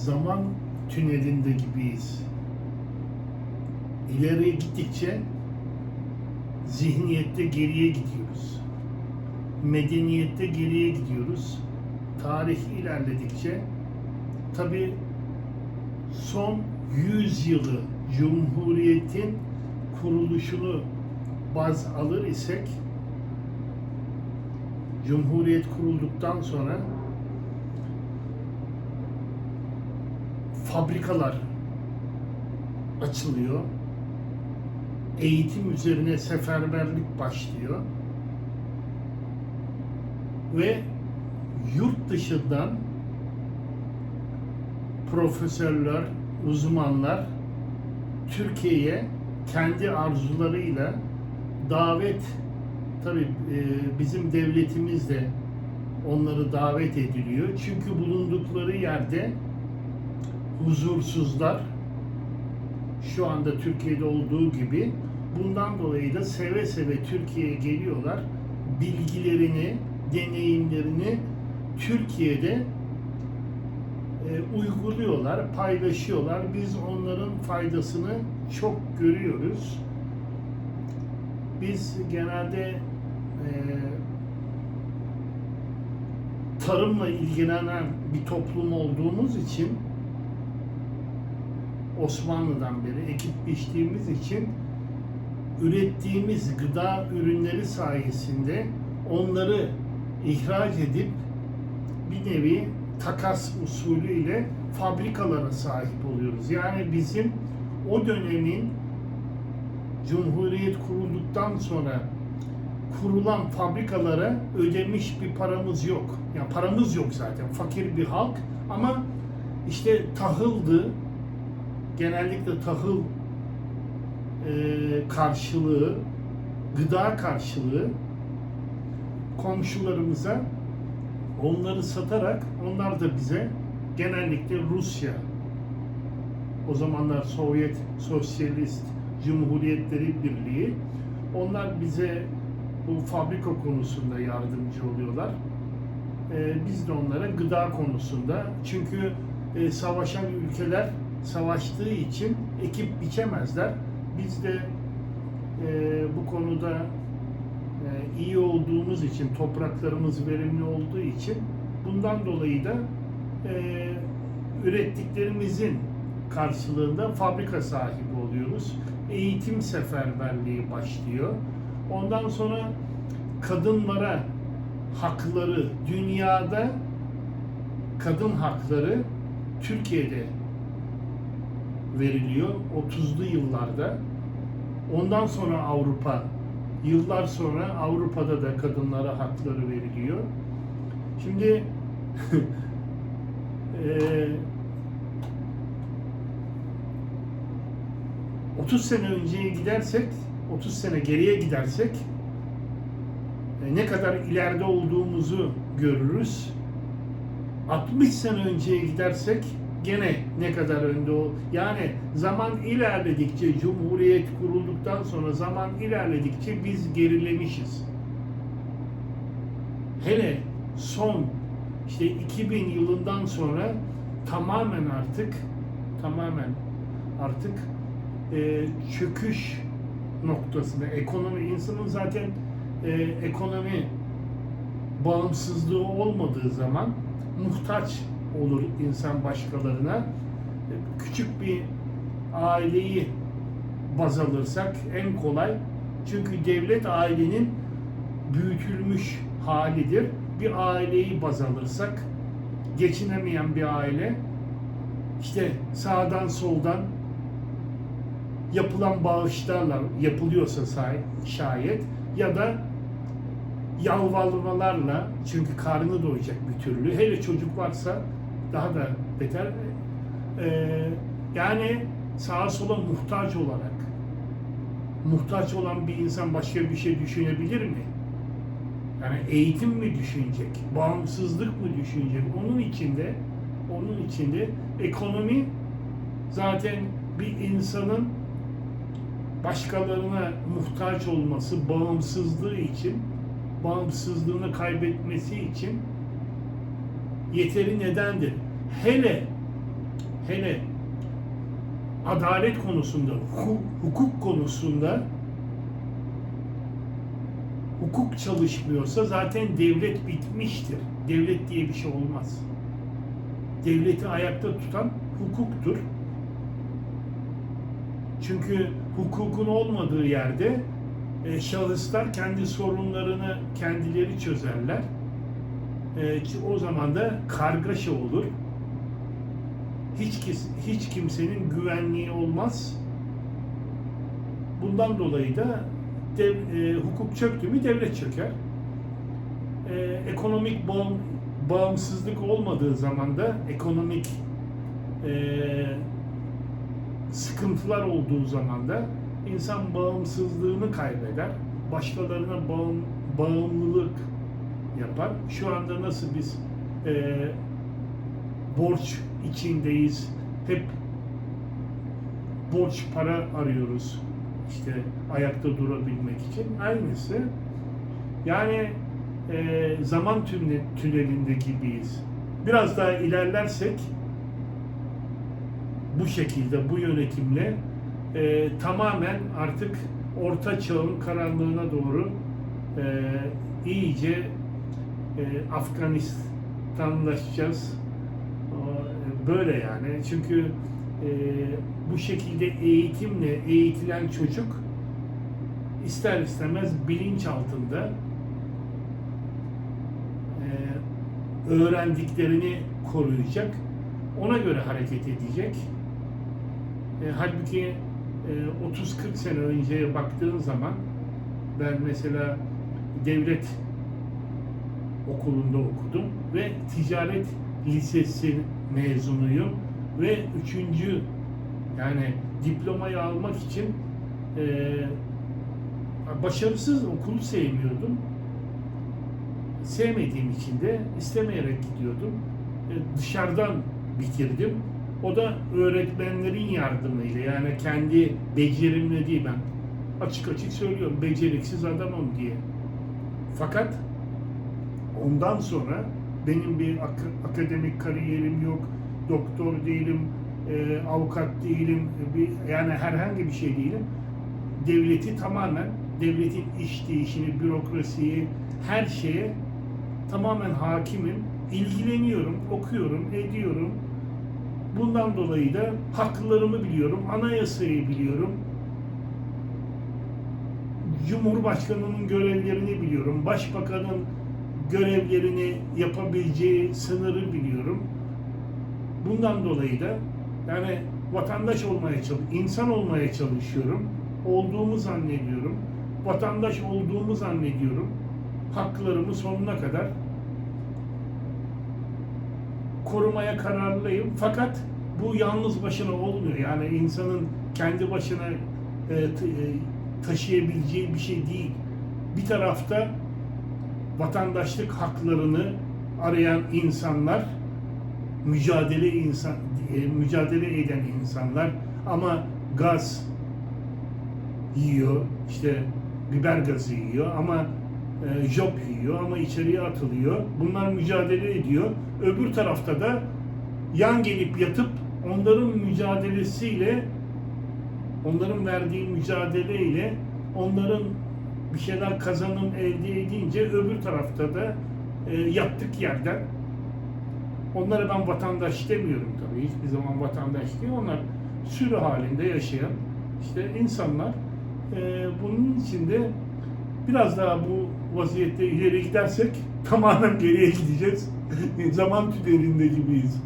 zaman tünelinde gibiyiz. İleriye gittikçe zihniyette geriye gidiyoruz. Medeniyette geriye gidiyoruz. Tarih ilerledikçe tabi son 100 yılı Cumhuriyet'in kuruluşunu baz alır isek Cumhuriyet kurulduktan sonra fabrikalar açılıyor. Eğitim üzerine seferberlik başlıyor. Ve yurt dışından profesörler, uzmanlar Türkiye'ye kendi arzularıyla davet tabi bizim devletimiz de onları davet ediliyor. Çünkü bulundukları yerde huzursuzlar şu anda Türkiye'de olduğu gibi bundan dolayı da seve seve Türkiye'ye geliyorlar. Bilgilerini, deneyimlerini Türkiye'de e, uyguluyorlar, paylaşıyorlar. Biz onların faydasını çok görüyoruz. Biz genelde e, tarımla ilgilenen bir toplum olduğumuz için Osmanlı'dan beri ekip biçtiğimiz için ürettiğimiz gıda ürünleri sayesinde onları ihraç edip bir nevi takas usulü ile fabrikalara sahip oluyoruz. Yani bizim o dönemin Cumhuriyet kurulduktan sonra kurulan fabrikalara ödemiş bir paramız yok. Yani paramız yok zaten. Fakir bir halk ama işte tahıldı, genellikle tahıl e, karşılığı, gıda karşılığı komşularımıza onları satarak onlar da bize genellikle Rusya o zamanlar Sovyet Sosyalist Cumhuriyetleri Birliği onlar bize bu fabrika konusunda yardımcı oluyorlar. Ee, biz de onlara gıda konusunda çünkü e, savaşan ülkeler savaştığı için ekip biçemezler. Biz de e, bu konuda e, iyi olduğumuz için, topraklarımız verimli olduğu için bundan dolayı da e, ürettiklerimizin karşılığında fabrika sahibi oluyoruz. Eğitim seferberliği başlıyor. Ondan sonra kadınlara hakları dünyada kadın hakları Türkiye'de veriliyor 30'lu yıllarda. Ondan sonra Avrupa, yıllar sonra Avrupa'da da kadınlara hakları veriliyor. Şimdi eee 30 sene önceye gidersek, 30 sene geriye gidersek e, ne kadar ileride olduğumuzu görürüz. 60 sene önceye gidersek gene ne kadar önde o. Yani zaman ilerledikçe, Cumhuriyet kurulduktan sonra zaman ilerledikçe biz gerilemişiz. Hele son işte 2000 yılından sonra tamamen artık tamamen artık e, çöküş noktasında ekonomi insanın zaten e, ekonomi bağımsızlığı olmadığı zaman muhtaç olur insan başkalarına. E, Küçük bir aileyi baz alırsak en kolay çünkü devlet ailenin büyütülmüş halidir. Bir aileyi baz alırsak geçinemeyen bir aile işte sağdan soldan yapılan bağışlarla yapılıyorsa şayet ya da yalvarmalarla çünkü karnı doyacak bir türlü hele çocuk varsa daha da beter Ee, yani sağa sola muhtaç olarak muhtaç olan bir insan başka bir şey düşünebilir mi? Yani eğitim mi düşünecek? Bağımsızlık mı düşünecek? Onun içinde onun içinde ekonomi zaten bir insanın başkalarına muhtaç olması, bağımsızlığı için, bağımsızlığını kaybetmesi için yeteri nedendir. Hele hele adalet konusunda, hu- hukuk konusunda hukuk çalışmıyorsa zaten devlet bitmiştir. Devlet diye bir şey olmaz. Devleti ayakta tutan hukuktur. Çünkü hukukun olmadığı yerde e, şahıslar kendi sorunlarını kendileri çözerler. E, ki o zaman da kargaşa olur. Hiç hiç kimsenin güvenliği olmaz. Bundan dolayı da dev, e, hukuk çöktü mü devlet çöker. E, ekonomik bağım, bağımsızlık olmadığı zaman da ekonomik e, sıkıntılar olduğu zaman da insan bağımsızlığını kaybeder. Başkalarına bağım, bağımlılık yapar. Şu anda nasıl biz e, borç içindeyiz. Hep borç para arıyoruz. İşte ayakta durabilmek için. Aynısı. Yani e, zaman tünne, tünelinde gibiyiz. Biraz daha ilerlersek bu şekilde, bu yönetimle e, tamamen artık orta çağın karanlığına doğru e, iyice e, Afganistanlaşacağız. Böyle yani. Çünkü e, bu şekilde eğitimle eğitilen çocuk ister istemez bilinç altında e, öğrendiklerini koruyacak. Ona göre hareket edecek. E, halbuki e, 30-40 sene önceye baktığın zaman ben mesela devlet okulunda okudum ve ticaret lisesi mezunuyum ve üçüncü yani diplomayı almak için e, başarısız okulu sevmiyordum. Sevmediğim için de istemeyerek gidiyordum. E, dışarıdan bitirdim. O da öğretmenlerin yardımıyla yani kendi becerimle değil ben açık açık söylüyorum beceriksiz adamım diye. Fakat ondan sonra benim bir ak- akademik kariyerim yok, doktor değilim, e, avukat değilim, bir, yani herhangi bir şey değilim. Devleti tamamen, devletin işleyişini, bürokrasiyi, her şeye tamamen hakimim, ilgileniyorum, okuyorum, ediyorum. Bundan dolayı da haklarımı biliyorum, anayasayı biliyorum. Cumhurbaşkanının görevlerini biliyorum, başbakanın görevlerini yapabileceği sınırı biliyorum. Bundan dolayı da yani vatandaş olmaya çalışıyorum, insan olmaya çalışıyorum. Olduğumu zannediyorum. Vatandaş olduğumu zannediyorum. Haklarımı sonuna kadar korumaya kararlıyım. Fakat bu yalnız başına olmuyor. Yani insanın kendi başına e, e, taşıyabileceği bir şey değil. Bir tarafta vatandaşlık haklarını arayan insanlar, mücadele insan e, mücadele eden insanlar ama gaz yiyor, işte biber gazı yiyor ama e, job yiyor ama içeriye atılıyor. Bunlar mücadele ediyor. Öbür tarafta da yan gelip yatıp onların mücadelesiyle onların verdiği mücadeleyle onların bir şeyler kazanım elde edince öbür tarafta da e, yattık yerden. Onlara ben vatandaş demiyorum tabii. Hiçbir zaman vatandaş değil. Onlar sürü halinde yaşayan işte insanlar. E, bunun içinde biraz daha bu vaziyette ileri gidersek tamamen geriye gideceğiz. Zaman tünelinde gibiyiz.